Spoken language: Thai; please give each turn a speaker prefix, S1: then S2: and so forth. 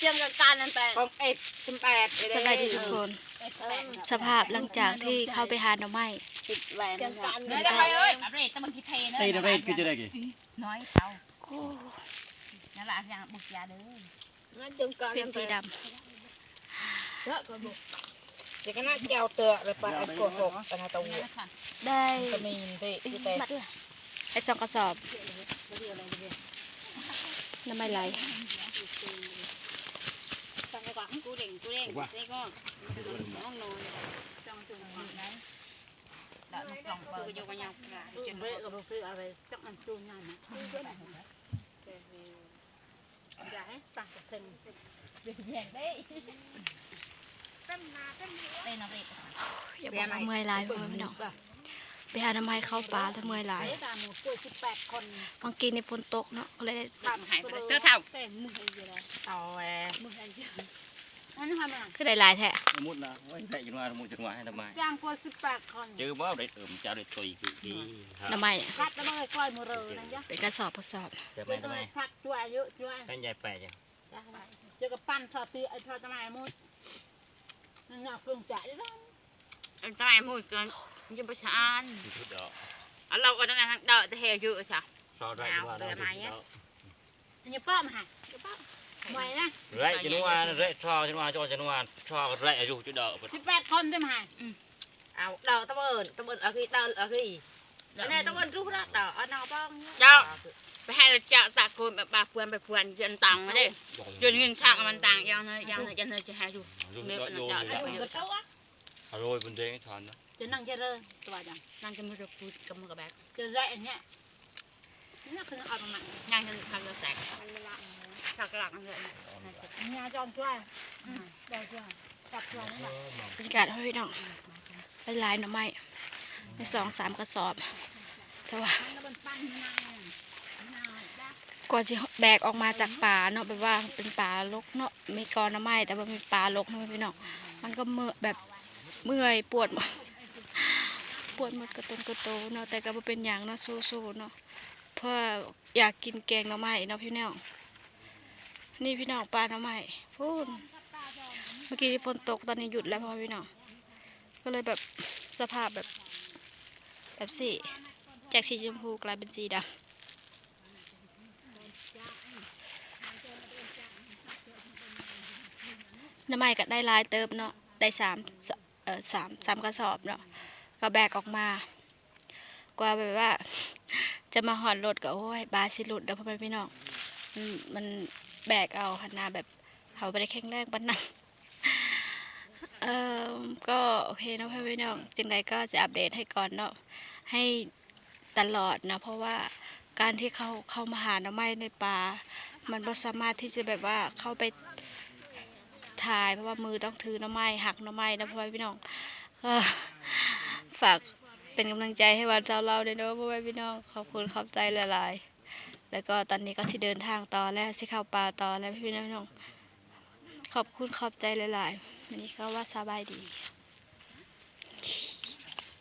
S1: เจียงกันการนั่นแปลง
S2: ของเอ็ดสิบแปด
S3: สวัสดีทุกคนสภาพหลังจากที่เข้าไปหาหน่อไม้
S2: ติดแหวน
S1: เจียงการ
S4: เนื้อจะไปเอ้ยอัปเดตตะมันกิเทเนอะ
S5: Đây là về cái chơi đây kì.
S4: น้อยเขา
S3: โอ้
S4: นั่นแหละอย่างบุกยาเด้อ
S1: นั่นเจียงการ
S3: เป็นสีด
S1: เยอะกว่าบุก
S2: เดี๋ยวก็น่าเจ้าเตอะเลยปะไอ้ตัวหกอันนั้นตัว
S4: นั่นแหละค่ะำ
S3: ได้
S2: ก็มีที่ที่แต่
S3: ไอสองกระสอบน้ำไม่ไหล
S1: สั่งไปก่อนกูเด่งกูเด่งเซ่ก็น้องนอนจังจุ่มก่อนได้
S4: เดี๋ยวมันกล่องเปิ
S1: กู
S4: ด
S1: โยกยาวกระ
S2: จุ
S1: จุ่
S2: ด
S1: ม
S2: เวกับบุฟเฟ่อะไรจักอันจูนงานนะ
S1: อย่าให้สั่งกับเพิ่น
S4: แย่งได้เต้นนับเด็ก
S3: อย่าบอกว่าเมื่อยหลายพ่อแม่พี่น้องไปหาหน่อไม้เข้าป่าแต่เมื่อยหลาย
S1: ไอ้ตาหมูป่วยสิบแปดคน
S3: บางกีในฝนตกเนาะก็เลย
S4: ตามหายไปเลยเต้าเท่า
S1: แต่ มือให้เยอะเลย
S2: เอาแหว
S1: มือให้เยอะนั่นทำไง
S3: คือได้หลายแท้
S5: Một là quay dậy cho nó một chừng ngoài hay là mai.
S1: จ้างป่วยสิบแปดคน
S5: Chứ bó đấy ẩm cháo đấy tùy cứ đi.
S3: หน่อไม้
S1: คัดแล้วมันเลยกล้อยมือเรือนั่นจ้ะ
S3: เป็นกระสอบกระสอบ
S5: Chào
S1: มั
S5: mày
S1: น
S5: chào
S1: เลย
S5: mày.
S1: คัดช่วยเยอะช่วย
S5: Anh dạy bè chứ.
S1: เจอกับปั้นทอตีไอ้ทอจะมาหมดนั่นน่ะเครื่องจ่ายด้วย
S4: ตายมุดกันยังประชาน
S5: Thì chút đó.
S4: เราก็ต้องการเดาแต่เฮอยู่ใช่
S5: Cho ra
S4: Nào,
S5: cho nó
S4: đưa
S5: thì
S4: mày á.
S5: đó.
S1: อย่าป้อมหายอย่าป้อม ไหวนะ
S5: Rậy cho nó ăn, rậy cho cho nó cho cho nó ăn, cho rậy ở dù chứ đỡ.
S1: สิบแปดคนได้ไหม
S2: เอาดอกตะเบินตะเบินเอาคือเดินเอาคืออันนี้ตะเบินรู้ละดอกเอานอบ้อง
S4: ไปให้เจ้าตะโกนแบบบาเพื่อนไปเพื่อนจนตังมาเด้จนเงินช่างมันตังยังเลยยังเลยยังเลยจะให้อยู่
S5: Dù
S4: Nếu
S5: đỡ
S4: mà
S5: vô
S4: nó
S5: thì
S4: chọn
S5: đã.
S4: ได้
S1: ก็เจ้าอะ
S5: À rồi vấn đề cái thằng đó.
S1: จะนั่งจะเริ่ตัวจัง
S4: นั่งจะมือจะพูดกับมือกับแบก
S1: จะแร่เนี่ย นี่คือเอาประมาณ
S4: นั่งจะทำจะแตกฉากหลังเลย
S1: เนี่ยจอมช่วยได้ช่วยจับช่วยนี่แหละ
S3: บรรยากาศให้พี่น้องได้หลายหน่อไม้ในสองสามกระสอบแต่ว่า
S1: แล้วมันจะ
S3: กว่าจะแบกออกมาจากป่าเนาะแบบว่าเป็นป่ารกเนาะมีกอน้ำไม้แต่ว่ามีป่ารกเนาะพี่น้องมันก็เมื่อแบบเมื่อยปวดหมดปวดหมดกระตุนกระโตเนาะแต่ก็เป็นอย่างเนาะสู้ๆเนาะ เพื่ออยากกินแกงหน่อไม้เนาะพี่น้องนี่พี่น้องปลาหน่อไม้พูนเมื่อกี้ฝนตกตอนนี้หยุดแล้วพ่อพี่น้องก็เลยแบบสภาพแบบ แบบสีจากสีชมพูกลายเป็นสีดำน้ำไม้ก็ได้ลายเติบเนาะได้สามสเออสามสามกระสอบเนาะก็แบกออกมา กว่าแบบว่า จะมาหอดรถก็โอ้ยบาสิหลุดเดี๋ยวพ่อแม่พี่น้องมันแบกเอาหันหน้าแบบเขาไปได้แข็งแรงปานนั้นเออก็โอเคนะพ่อแม่พี่น้องจึงใดก็จะอัปเดตให้ก่อนเนาะให้ตลอดนะเพราะว่าการที่เขาเข้ามาหาหน่อไม้ในป่ามันบ่สามารถที่จะแบบว่าเข้าไปถ่ายเพราะว่ามือต้องถือหน้ำไม้หักหน้ำไม้นะพ่อแม่พี่น้องก็ฝาก เป็นกำลังใจให้วันเจ้าเราด้วยเนาะพ่อแม่พี่น้องขอบคุณขอบใจหลายๆ แล้วก็ตอนนี้ก็ที่เดินทางต่อแล้วสิเข้าป่าต่อแล้วพี่น้อง ขอบคุณขอบใจหลายๆวันนี้ก็ว่าสบายดี